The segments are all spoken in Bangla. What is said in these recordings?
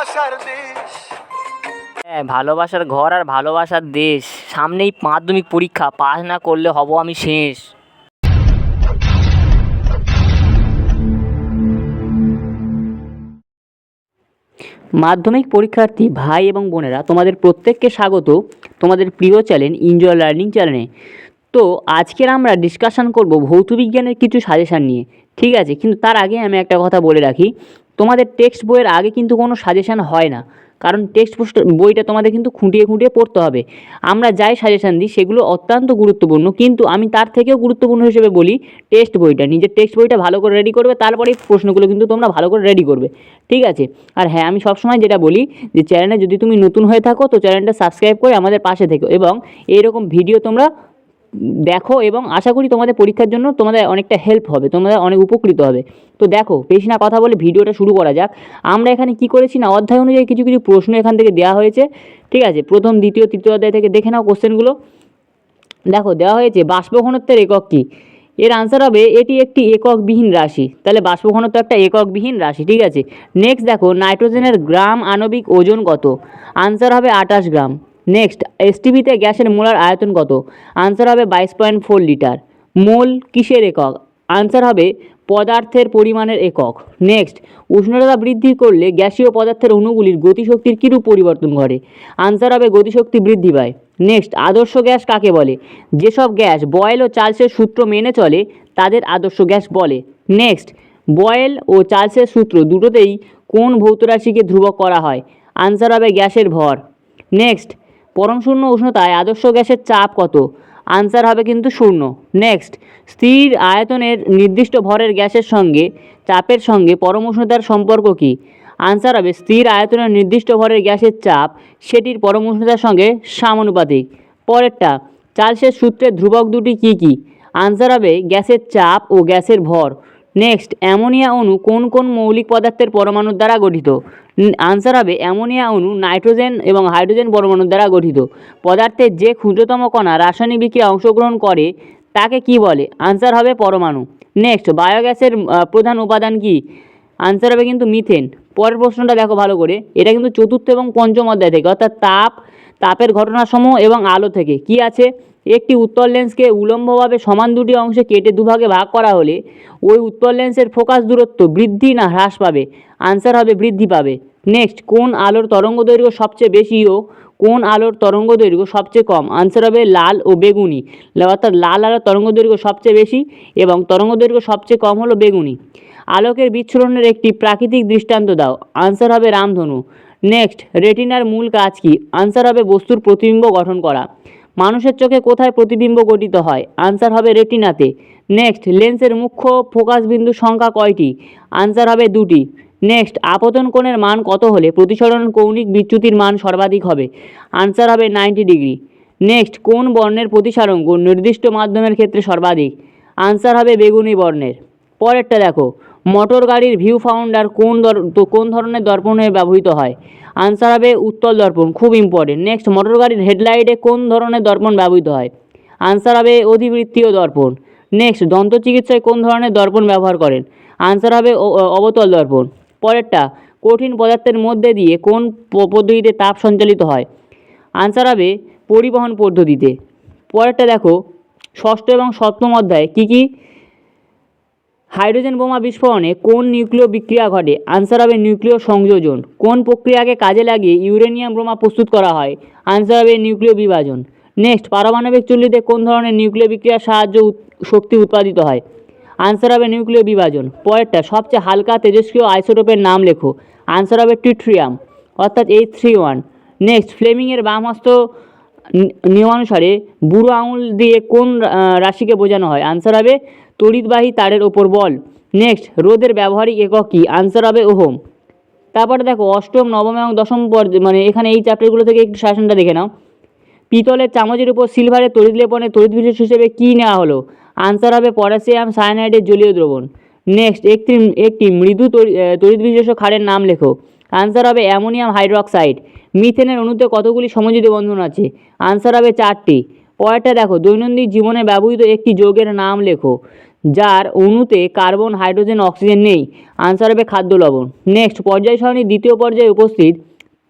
ভালোবাসার দেশ। হ্যাঁ ভালোবাসার ঘর আর ভালোবাসার দেশ। সামনেই মাধ্যমিক পরীক্ষা পাস না করলে হব আমি শেষ। মাধ্যমিক পরীক্ষার্থী ভাই এবং বোনেরা, তোমাদের প্রত্যেককে স্বাগত। তোমাদের প্রিয় চ্যানেল এনজয় লার্নিং চ্যানেলে তো, আজকের আমরা ডিসকাশন করব ভৌত বিজ্ঞানের কিছু সাজেশান নিয়ে। ঠিক আছে, কিন্তু তার আগে আমি একটা কথা বলে রাখি। তোমাদের টেক্সট বইয়ের আগে কিন্তু কোনো সাজেশান হয় না। কারণ টেক্সট বইটা তোমাদের কিন্তু খুঁটিয়ে খুঁটিয়ে পড়তে হবে। আমরা যাই সাজেশান দিই, সেগুলো অত্যন্ত গুরুত্বপূর্ণ। কিন্তু আমি তার থেকেও গুরুত্বপূর্ণ হিসেবে বলি টেক্সট বইটা। নিজের টেক্সট বইটা ভালো করে রেডি করবে তারপরে প্রশ্নগুলো কিন্তু তোমরা ভালো করে রেডি করবে। ঠিক আছে? আর হ্যাঁ আমি সবসময় যেটা বলি যে চ্যানেলে যদি তুমি নতুন হয়ে থাকো, তো চ্যানেলটা সাবস্ক্রাইব করে আমাদের পাশে থেকো। এবং এইরকম ভিডিও তোমরা দেখো এবং আশা করি তোমাদের পরীক্ষার জন্য তোমাদের অনেকটা হেল্প হবে, তোমাদের অনেক উপকৃত হবে। তো দেখো, বেশি না কথা বলে ভিডিওটা শুরু করা যাক। আমরা এখানে কি করেছি না, অধ্যায় অনুযায়ী কিছু কিছু প্রশ্ন এখান থেকে দেওয়া হয়েছে, ঠিক আছে? প্রথম, দ্বিতীয়, তৃতীয় অধ্যায় থেকে দেখে নাও কোশ্চেনগুলো দেখো, দেওয়া হয়েছে বাষ্প ঘনত্বের একক কী? এর আনসার হবে, এটি একটি এককবিহীন রাশি। তাহলে বাষ্প ঘনত্ব একটা এককবিহীন রাশি, ঠিক আছে? নেক্সট দেখো নাইট্রোজেনের গ্রাম আণবিক ওজন কত? আনসার হবে আঠাশ গ্রাম। নেক্সট এসটিভিতে গ্যাসের মোলার আয়তন কত? আনসার হবে বাইশ পয়েন্ট ফোর লিটার। মোল কিসের একক? আনসার হবে পদার্থের পরিমাণের একক। নেক্সট উষ্ণতা বৃদ্ধি করলে গ্যাসীয় পদার্থের অণুগুলির গতিশক্তির কীরূপ পরিবর্তন ঘটে? আনসার হবে গতিশক্তি বৃদ্ধি পায়। নেক্সট আদর্শ গ্যাস কাকে বলে? যেসব গ্যাস বয়েল ও চার্লসের সূত্র মেনে চলে, তাদের আদর্শ গ্যাস বলে। নেক্সট বয়েল ও চার্লসের সূত্র দুটোতেই কোন ভৌত রাশিকে ধ্রুবক করা হয়? আনসার হবে গ্যাসের ভর। নেক্সট পরমশূন্য উষ্ণতায় আদর্শ গ্যাসের চাপ কত? আনসার হবে কিন্তু শূন্য। নেক্সট স্থির আয়তনের নির্দিষ্ট ভরের গ্যাসের সঙ্গে, চাপের সঙ্গে পরম উষ্ণতার সম্পর্ক কী? আনসার হবে স্থির আয়তনের নির্দিষ্ট ভরের গ্যাসের চাপ, সেটির পরম উষ্ণতার সঙ্গে সামানুপাতিক। পরেরটা, চার্লসের সূত্রের ধ্রুবক দুটি কী কী? আনসার হবে গ্যাসের চাপ ও গ্যাসের ভর। নেক্সট অ্যামোনিয়া অণু কোন কোন মৌলিক পদার্থের পরমাণুর দ্বারা গঠিত? আনসার হবে অ্যামোনিয়া অণু, নাইট্রোজেন এবং হাইড্রোজেন পরমাণুর দ্বারা গঠিত। পদার্থের যে ক্ষুদ্রতম কণা রাসায়নিক বিক্রিয়া অংশগ্রহণ করে, তাকে কি বলে? আনসার হবে পরমাণু। নেক্সট বায়োগ্যাসের প্রধান উপাদান কি? আনসার হবে কিন্তু মিথেন পরের প্রশ্নটা দেখো ভালো করে। এটা কিন্তু চতুর্থ এবং পঞ্চম অধ্যায় থেকে, অর্থাৎ তাপ, তাপের ঘটনাসমূহ এবং আলো থেকে। কি আছে? একটি উত্তর লেন্সকে উলম্বভাবে সমান দুটি অংশে কেটে দুভাগে ভাগ করা হলে ওই উত্তর লেন্সের ফোকাস দূরত্ব বৃদ্ধি না হ্রাস পাবে? আনসার হবে বৃদ্ধি পাবে। নেক্সট কোন আলোর তরঙ্গ দৈর্ঘ্য সবচেয়ে বেশি ও কোন আলোর তরঙ্গ দৈর্ঘ্য সবচেয়ে কম? আনসার হবে লাল ও বেগুনি। অর্থাৎ লাল আলোর তরঙ্গ দৈর্ঘ্য সবচেয়ে বেশি এবং তরঙ্গ দৈর্ঘ্য সবচেয়ে কম হলো বেগুনি। আলোকের বিচ্ছুরণের একটি প্রাকৃতিক দৃষ্টান্ত দাও। আনসার হবে রামধনু। নেক্সট রেটিনার মূল কাজ কি? আনসার হবে বস্তুর প্রতিবিম্ব গঠন করা। মানুষের চোখে কোথায় প্রতিবিম্ব গঠিত হয়? আনসার হবে রেটিনাতে। নেক্সট লেন্সের মুখ্য ফোকাস বিন্দু সংখ্যা কয়টি? আনসার হবে দুটি। নেক্সট আপতন কোণের মান কত হলে প্রতিসরণ কৌণিক বিচ্যুতির মান সর্বাধিক হবে? আনসার হবে নাইনটি ডিগ্রি নেক্সট কোন বর্ণের প্রতিসারণ কোণ নির্দিষ্ট মাধ্যমের ক্ষেত্রে সর্বাধিক? আনসার হবে বেগুনি বর্ণের। পরেরটা দেখো, মোটর গাড়ির ভিউ ফাউন্ডার কোন তো কোন ধরনের দর্পণে ব্যবহৃত হয়? আনসার হবে উত্তল দর্পণ, খুব ইম্পর্টেন্ট নেক্সট মোটর গাড়ির হেডলাইটে কোন ধরনের দর্পণ ব্যবহৃত হয়? আনসার হবে অধিবৃত্তীয় দর্পণ. নেক্সট দন্ত চিকিৎসায় কোন ধরনের দর্পণ ব্যবহার করেন? আনসার হবে অবতল দর্পণ। পরেরটা, কঠিন পদার্থের মধ্যে দিয়ে কোন পদ্ধতিতে তাপ সঞ্চালিত হয়? আনসার হবে পরিবহন পদ্ধতিতে। পরেরটা দেখো, ষষ্ঠ এবং সপ্তম অধ্যায়ে কী কী হাইড্রোজেন বোমা বিস্ফোরণে কোন নিউক্লিয় বিক্রিয়া ঘটে? আনসার হবে নিউক্লিয় সংযোজন। কোন প্রক্রিয়াকে কাজে লাগিয়ে ইউরেনিয়াম বোমা প্রস্তুত করা হয়? আনসার হবে নিউক্লিয় বিভাজন। নেক্সট পারমাণবিক চুল্লিতে কোন ধরনের নিউক্লিয় বিক্রিয়ার সাহায্য শক্তি উৎপাদিত হয়? আনসার হবে নিউক্লিয় বিভাজন। পরেরটা, সবচেয়ে হালকা তেজস্ক্রিয় আইসোটোপের নাম লেখো। আনসার হবে টিট্রিয়াম, অর্থাৎ এইচ থ্রি ওয়ান নেক্সট ফ্লেমিংয়ের বাম হস্ত নিয়মানুসারে বুড়ো আঙুল দিয়ে কোন রাশিকে বোঝানো হয়? আনসার হবে, তড়িৎবাহী তারের ওপর বল। নেক্সট রোদের ব্যবহারিক একক কী? আনসার হবে, ওহম। তারপরে দেখো, অষ্টম, নবম এবং দশম পর্যায়ে মানে এখানে এই চ্যাপ্টারগুলো থেকে একটু শাসনটা দেখে নাও। পিতলের চামচের উপর সিলভারের তড়িৎ লেপনে তড়িৎ বিশেষ হিসেবে কী নেওয়া হলো? আনসার হবে, পটাশিয়াম সায়ানাইডের জলীয় দ্রবণ। নেক্সট একটি একটি মৃদু তড়ি- তড়িৎ বিশেষ ক্ষারের নাম লেখো। আনসার হবে অ্যামোনিয়াম হাইড্রক্সাইড। মিথেনের অণুতে কতগুলি সমযোজী বন্ধন আছে? আনসার হবে চারটি। পরেরটা দেখো, দৈনন্দিন জীবনে ব্যবহৃত একটি যৌগের নাম লেখো, যার অণুতে কার্বন, হাইড্রোজেন, অক্সিজেন নেই। আনসার হবে খাদ্য লবণ। নেক্সট পর্যায় সারণীর দ্বিতীয় পর্যায়ে উপস্থিত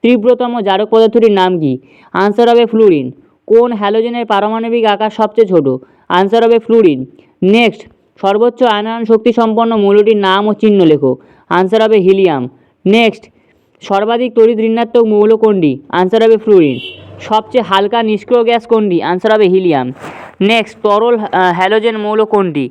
তীব্রতম জারক পদার্থটির নাম কি? আনসার হবে ফ্লুরিন কোন হ্যালোজেনের পারমাণবিক আকার সবচেয়ে ছোট? আনসার হবে ফ্লুরিন নেক্সট সর্বোচ্চ আয়নায়ন শক্তি সম্পন্ন মৌলটির নাম ও চিহ্ন লেখো। আনসার হবে হিলিয়াম নেক্সট সর্বাধিক তড়িৎ ঋণাত্মক মৌল কোনটি? আনসার হবে ফ্লুরিন সবচেয়ে হালকা নিষ্ক্রিয় গ্যাস কোনটি? আনসার হবে হিলিয়াম নেক্সট তরল হ্যালোজেন মৌল কোনটি?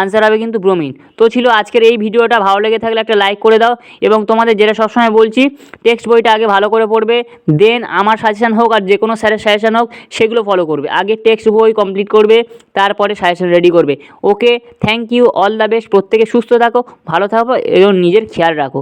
আনসার হবে কিন্তু ব্রোমিন তো ছিল আজকের এই ভিডিওটা। ভালো লেগে থাকলে একটা লাইক করে দাও এবং তোমাদের যেটা সবসময় বলছি টেক্সট বইটা আগে ভালো করে পড়বে দেন আমার সাজেশান হোক আর যে কোনো স্যারের সাজেশান হোক, সেগুলো ফলো করবে। আগে টেক্সট বই কমপ্লিট করবে, তারপরে সাজেশান রেডি করবে। Okay thank you all the best প্রত্যেকে সুস্থ থাকো, ভালো থাকো এবং নিজের খেয়াল রাখো।